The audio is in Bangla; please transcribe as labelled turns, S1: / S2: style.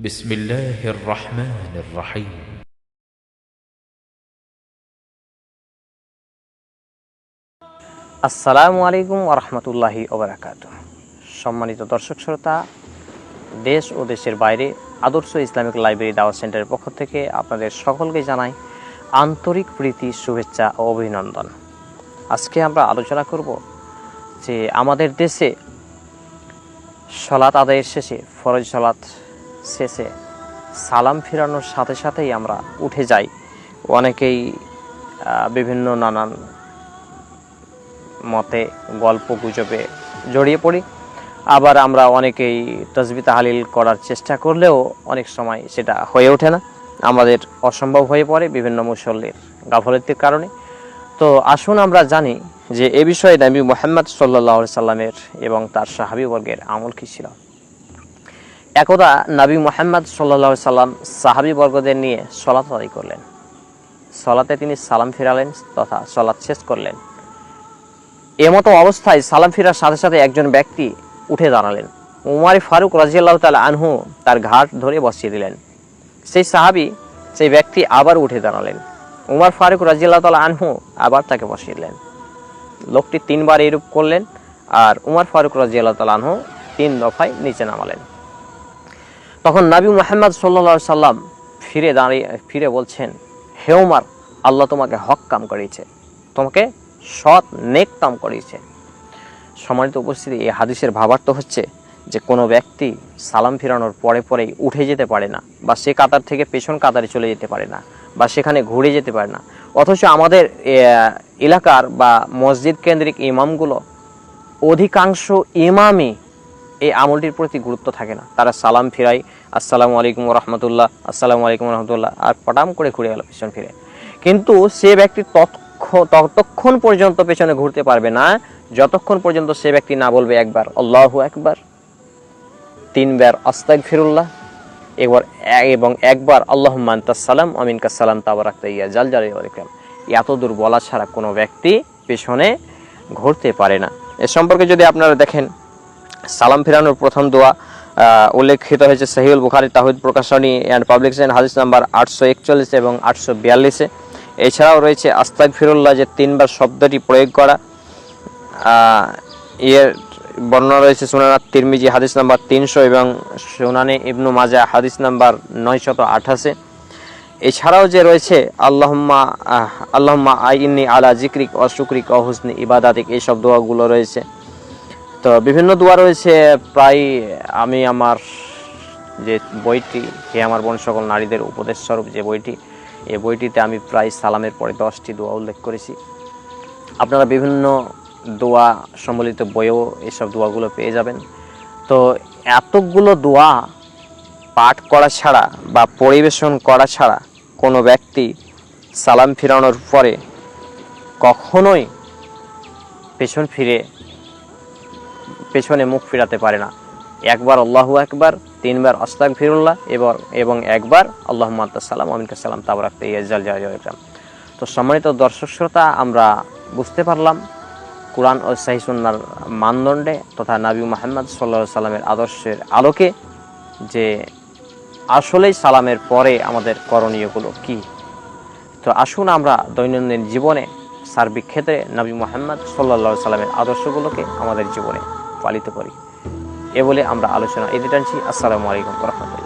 S1: بسم الله الرحمن الرحيم
S2: আসসালামু আলাইকুম ওরহমতুল্লাহি ওবরাকাত সম্মানিত দর্শক শ্রোতা দেশ ও দেশের বাইরে আদর্শ ইসলামিক লাইব্রেরি দাওয়া সেন্টারের পক্ষ থেকে আপনাদের সকলকে জানাই আন্তরিক প্রীতি শুভেচ্ছা ও অভিনন্দন আজকে আমরা আলোচনা করব যে আমাদের দেশে সলাৎ আদায়ের শেষে ফরজ সলাৎ শেষে সালাম ফিরানোর সাথে সাথেই আমরা উঠে যাই। অনেকেই বিভিন্ন নানান মতে গল্প গুজবে জড়িয়ে পড়ি। আবার আমরা অনেকেই তসবি তাহালিল করার চেষ্টা করলেও অনেক সময় সেটা হয়ে ওঠে না। আমাদের অসম্ভব হয়ে পড়ে বিভিন্ন মুসল্লির গাফলতির কারণে। তো আসুন আমরা জানি যে এ বিষয়ে নবী মোহাম্মদ সাল্লাহ সাল্লামের এবং তার সাহাবিবর্গের আমল কী ছিল। একদা নবী মোহাম্মদ সাল্লাহ সাল্লাম সাহাবি বর্গদের নিয়ে সলাত আদায় করলেন। সলাতে তিনি সালাম ফিরালেন তথা সলাৎ শেষ করলেন। এমতো অবস্থায় সালাম ফিরার সাথে সাথে একজন ব্যক্তি উঠে দাঁড়ালেন। উমার ফারুক রাজিয়াল্লাহ তালা আনহু তার ঘাট ধরে বসিয়ে দিলেন। সেই সাহাবি সেই ব্যক্তি আবার উঠে দাঁড়ালেন। উমার ফারুক রাজিয়াল্লাহ তালা আনহু আবার তাকে বসিয়ে দিলেন। লোকটি তিনবার এরূপ করলেন আর উমার ফারুক রাজিয়াল্লাহ তালা আনহু তিন দফায় নিচে নামালেন। তখন নবী মোহাম্মদ সাল্লা সাল্লাম ফিরে দাঁড়িয়ে, ফিরে বলছেন, হে উমার, আল্লাহ তোমাকে হক কাম করিয়েছে, তোমাকে সৎ নেক কাম করিয়েছে। সম্মানিত উপস্থিতি, এই হাদিসের ভাবার্থ হচ্ছে যে কোনো ব্যক্তি সালাম ফিরানোর পরে পরেই উঠে যেতে পারে না, বা সে কাতার থেকে পেছন কাতারে চলে যেতে পারে না, বা সেখানে ঘুরে যেতে পারে না। অথচ আমাদের এলাকার বা মসজিদ কেন্দ্রিক ইমামগুলো অধিকাংশ ইমামই এই আমলটির প্রতি গুরুত্ব থাকে না। তারা সালাম ফিরাই আসসালামু আলাইকুম রহমতুল্লাহ, আসসালামু আলাইকুম রহমতুল্লাহ, আর পটাম করে ঘুরে গেল পেছন ফিরে। কিন্তু সে ব্যক্তি ততক্ষণ পর্যন্ত পেছনে ঘুরতে পারবে না। যতক্ষণ পর্যন্ত সে ব্যক্তি না বলবে একবার, আল্লাহ একবার তিনবার আস্তাক ফিরুল্লাহ এবার এবং একবার আল্লাহ সালাম আমিন সালাম তাবারাক ইয়া জাল জাল এত দূর বলা ছাড়া কোনো ব্যক্তি পেছনে ঘুরতে পারে না। এ সম্পর্কে যদি আপনারা দেখেন সালাম ফিরানোর প্রথম দোয়া উল্লেখিত হয়েছে সহিউল বুখারি, তাহিদ প্রকাশনী অ্যান্ড পাবলিকেশন হাদিস নাম্বার আটশো একচল্লিশে এবং আটশো বিয়াল্লিশে। এছাড়াও রয়েছে আস্তাক ফিরুল্লাহ যে তিনবার শব্দটি প্রয়োগ করা এর বর্ণনা রয়েছে সুনানাত তিরমিজি হাদিস নাম্বার তিনশো এবং সুনানে ইবনু মাজা হাদিস নাম্বার নয়শত আঠাশে। এছাড়াও যে রয়েছে, আল্লাহম্মা আল্লাহম্মা আইনি আলা জিক্রিক অশুক্রিক অহুসনি ইবাদাতিক এইসব দোয়াগুলো রয়েছে। তো বিভিন্ন দোয়া রয়েছে, প্রায় আমি আমার যে বইটি, হে আমার বোন সকল নারীদের উপদেশ স্বরূপ যে বইটি এই বইটিতে আমি প্রায় সালামের পরে দশটি দোয়া উল্লেখ করেছি। আপনারা বিভিন্ন দোয়া সম্বলিত বইও এসব দোয়াগুলো পেয়ে যাবেন। তো এতগুলো দোয়া পাঠ করা ছাড়া বা পরিবেশন করা ছাড়া কোনো ব্যক্তি সালাম ফিরানোর পরে কখনোই পেছন ফিরে পেছনে মুখ ফিরাতে পারে না। একবার আল্লাহু একবার তিনবার আস্তাক ফিরুল্লাহ এবং এবং একবার আল্লাহ সালাম আমিনকা তাবর রাখতে ইয়াজাল জাহাম তো সম্মানিত দর্শক শ্রোতা, আমরা বুঝতে পারলাম কোরআন ও সাহিসুন্নার মানদণ্ডে তথা নাবী মোহাম্মদ সাল্লা সাল্লামের আদর্শের আলোকে যে আসলেই সালামের পরে আমাদের করণীয়গুলো কি। তো আসুন আমরা দৈনন্দিন জীবনে সার্বিক ক্ষেত্রে নবী মোহাম্মদ সাল্লা সাল্লামের আদর্শগুলোকে আমাদের জীবনে পালিত করি। এ বলে আমরা আলোচনা এদিকে টানছি। আসসালামু আলাইকুম রহমতুল্লাহ।